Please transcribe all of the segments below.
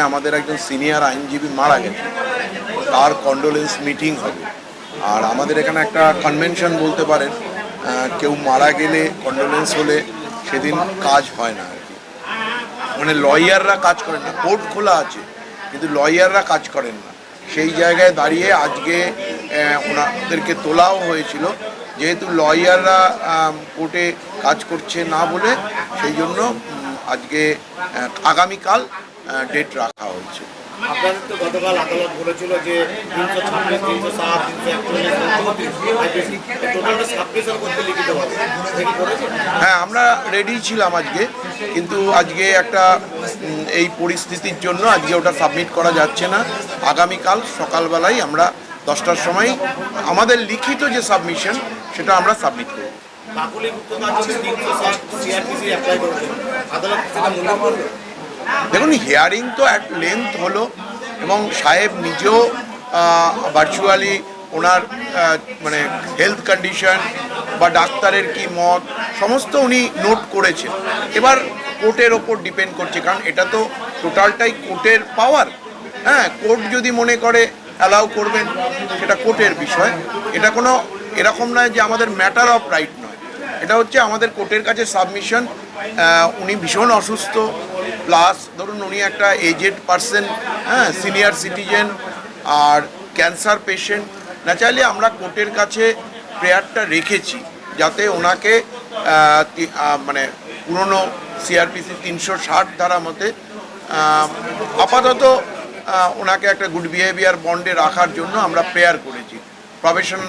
আমাদের একজন সিনিয়র আইনজীবী মারা গেছে তার কন্ডোলেন্স মিটিং হবে। আর আমাদের এখানে একটা কনভেনশন বলতে পারেন কেউ মারা গেলে কন্ডোলেন্স হলে সেদিন কাজ হয় না আর কি। মানে লয়াররা কাজ করেন না কোর্ট খোলা আছে, কিন্তু লয়াররা কাজ করেন না। সেই জায়গায় দাঁড়িয়ে আজকে ওনাদেরকে তোলাও হয়েছিল। যেহেতু লয়াররা কোর্টে কাজ করছে না বলে, সেই জন্য আজকে আগামীকাল ডেট রাখা হয়েছে। আপনাদের তো গতকাল আদালত বলেছিল যে তিনশো ছাব্বিশ তিনশো সাত তিনশো একচল্লিশ চৌত্রিশ টোটালটা সাবমিশন করতে লিখিত হবে। এটা কি করেছে? হ্যাঁ আমরা রেডি ছিলাম আজকে কিন্তু আজকে একটা এই পরিস্থিতির জন্য আজকে ওটা সাবমিট করা যাচ্ছে না। আগামীকাল সকালবেলায় আমরা দশটার সময় আমাদের লিখিত যে সাবমিশন সেটা আমরা সাবমিট করব। আদালত দেখুন হিয়ারিং তো অ্যাট লেন্থ হলো এবং সাহেব নিজেও ভার্চুয়ালি ওনার মানে হেলথ কন্ডিশন বা ডাক্তারের কি মত, সমস্ত উনি নোট করেছেন। এবার কোর্টের ওপর ডিপেন্ড করছে, কারণ এটা তো টোটালটাই কোর্টের পাওয়ার হ্যাঁ কোর্ট যদি মনে করে অ্যালাউ করবেন, সেটা কোর্টের বিষয়। এটা কোনো এরকম নয় যে আমাদের ম্যাটার অফ রাইট নয়। এটা হচ্ছে আমাদের কোর্টের কাছে সাবমিশন উনি ভীষণ অসুস্থ প্লাস ধরুন উনি একটা এজেড পার্সন হ্যাঁ সিনিয়র সিটিজেন আর ক্যান্সার পেশেন্ট। না চাইলে আমরা কোর্টের কাছে প্রেয়ারটা রেখেছি যাতে ওনাকে মানে পুরনো সিআরপিসি তিনশো ষাট ধারা মতে আপাতত ওনাকে একটা গুড বিহেভিয়ার বন্ডে রাখার জন্য আমরা প্রেয়ার করেছি। প্রফেশন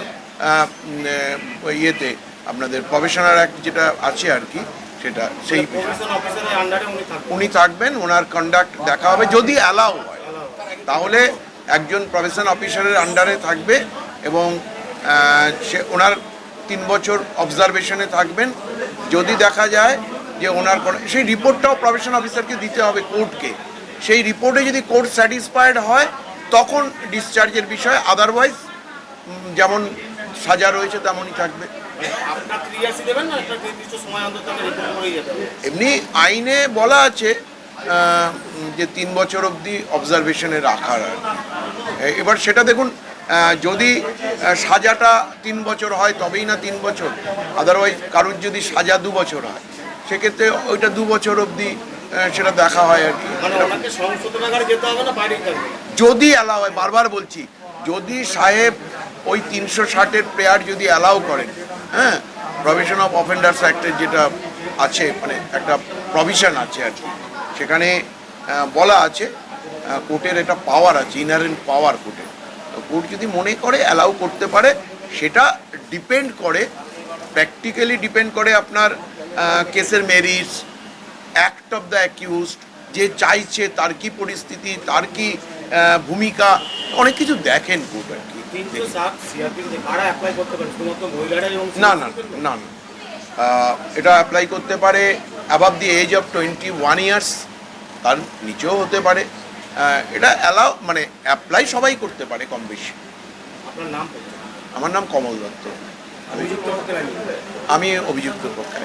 ইয়েতে, আপনাদের প্রফেশনাল অ্যাক্ট যেটা আছে আর কি সেটা সেই অফিসারের আন্ডারে উনি থাকবেন। ওনার কন্ডাক্ট দেখা হবে। যদি অ্যালাউ হয় তাহলে একজন প্রফেশন অফিসারের আন্ডারে থাকবে এবং সে ওনার তিন বছর অবজারভেশনে থাকবেন। যদি দেখা যায় যে ওনার সেই রিপোর্টটাও প্রফেশন অফিসারকে দিতে হবে কোর্টকে সেই রিপোর্টে যদি কোর্ট স্যাটিসফাইড হয় তখন ডিসচার্জের বিষয় আদারওয়াইজ যেমন সাজা রয়েছে তেমনই থাকবে। মানে এমনি আইনে বলা আছে যে তিন বছর অবধি অবজারভেশনে রাখার এবার সেটা দেখুন যদি সাজাটা তিন বছর হয় তবেই না তিন বছর। আদারওয়াইজ কারোর যদি সাজা দু বছর হয় সেক্ষেত্রে ওইটা দু বছর অবধি সেটা দেখা হয় আর কি। মানে যদি অ্যালাউ হয় বারবার বলছি যদি সাহেব ওই তিনশো ষাটের প্রেয়ার যদি অ্যালাউ করেন হ্যাঁ? প্রভিশন অফ অফেন্ডার্স অ্যাক্টের যেটা আছে মানে একটা প্রভিশন আছে আর কি। সেখানে বলা আছে কোর্টের এটা পাওয়ার আছে ইনারেন্ট পাওয়ার কোর্টের তো কোর্ট যদি মনে করে অ্যালাউ করতে পারে, সেটা ডিপেন্ড করে প্র্যাকটিক্যালি ডিপেন্ড করে আপনার কেসের merits act of the accused যে চাইছে, তার কি পরিস্থিতি, তার কি ভূমিকা, অনেক কিছু দেখেন কোর্ট আর কি। না না না না। এটা অ্যাপ্লাই করতে পারে above the age of twenty one years তার নিচেও হতে পারে। এটা অ্যালাউ মানে অ্যাপ্লাই সবাই করতে পারে কম বেশি। আপনার নাম আমার নাম কমল দত্ত। আমি অভিযুক্ত পক্ষে